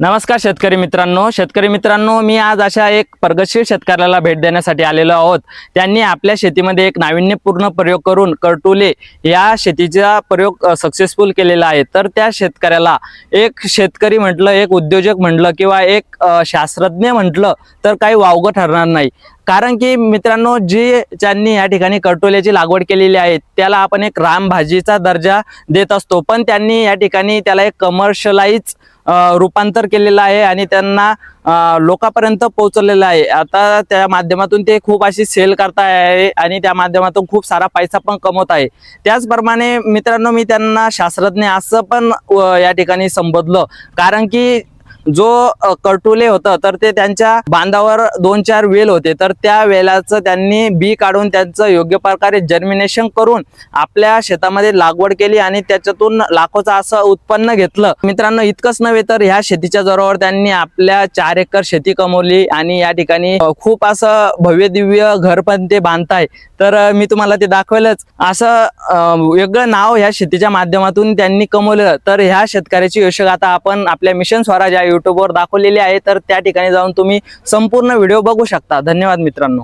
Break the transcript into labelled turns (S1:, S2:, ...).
S1: नमस्कार शेतकरी मित्रांनो. शेतकरी मित्रांनो मी आज अशा एक प्रगतशील शेतकऱ्याला भेट देण्यासाठी आलेलो आहोत. त्यांनी आपल्या शेतीमध्ये एक नाविन्यपूर्ण प्रयोग करून कर्टुले या शेतीचा प्रयोग सक्सेसफुल केलेला आहे. तर त्या शेतकऱ्याला एक शेतकरी म्हटलं एक उद्योजक म्हटलं किंवा एक शास्त्रज्ञ म्हटलं तर काही वावगं ठरणार नाही. कारण की मित्रांनो जी ज्यांनी या ठिकाणी करटोल्याची लागवड केलेली आहे त्याला आपण एक रामभाजीचा दर्जा देत असतो. पण त्यांनी या ठिकाणी त्याला एक कमर्शलाइज रूपांतर केलेलं आहे आणि त्यांना लोकापर्यंत लोकांपर्यंत आहे. आता त्या माध्यमातून ते खूप अशी सेल करता आहे आणि त्या माध्यमातून खूप सारा पैसा पण कमवत आहे. त्याचप्रमाणे मित्रांनो मी त्यांना शास्त्रज्ञ असं पण या ठिकाणी संबोधलं. कारण की जो कटुले होतं तर ते त्यांच्या बांधावर दोन चार वेल होते. तर त्या वेलाचं त्यांनी बी काढून त्यांचं योग्य प्रकारे जर्मिनेशन करून आपल्या शेतामध्ये लागवड केली आणि त्याच्यातून लाखोचं असं उत्पन्न घेतलं. मित्रांनो इतकंच नव्हे तर ह्या शेतीच्या जोरावर त्यांनी आपल्या चार एकर शेती कमवली आणि या ठिकाणी खूप असं भव्य दिव्य घर पण ते बांधताय. तर मी तुम्हाला ते दाखवलंच. असं वेगळं नाव ह्या शेतीच्या माध्यमातून त्यांनी कमवलं तर ह्या शेतकऱ्याची यशगाथा आपण आपल्या मिशन स्वराज या युट्यूबवर दाखवलेली आहे तर त्या ठिकाणी जाऊन तुम्ही संपूर्ण व्हिडिओ बघू शकता. धन्यवाद मित्रांनो.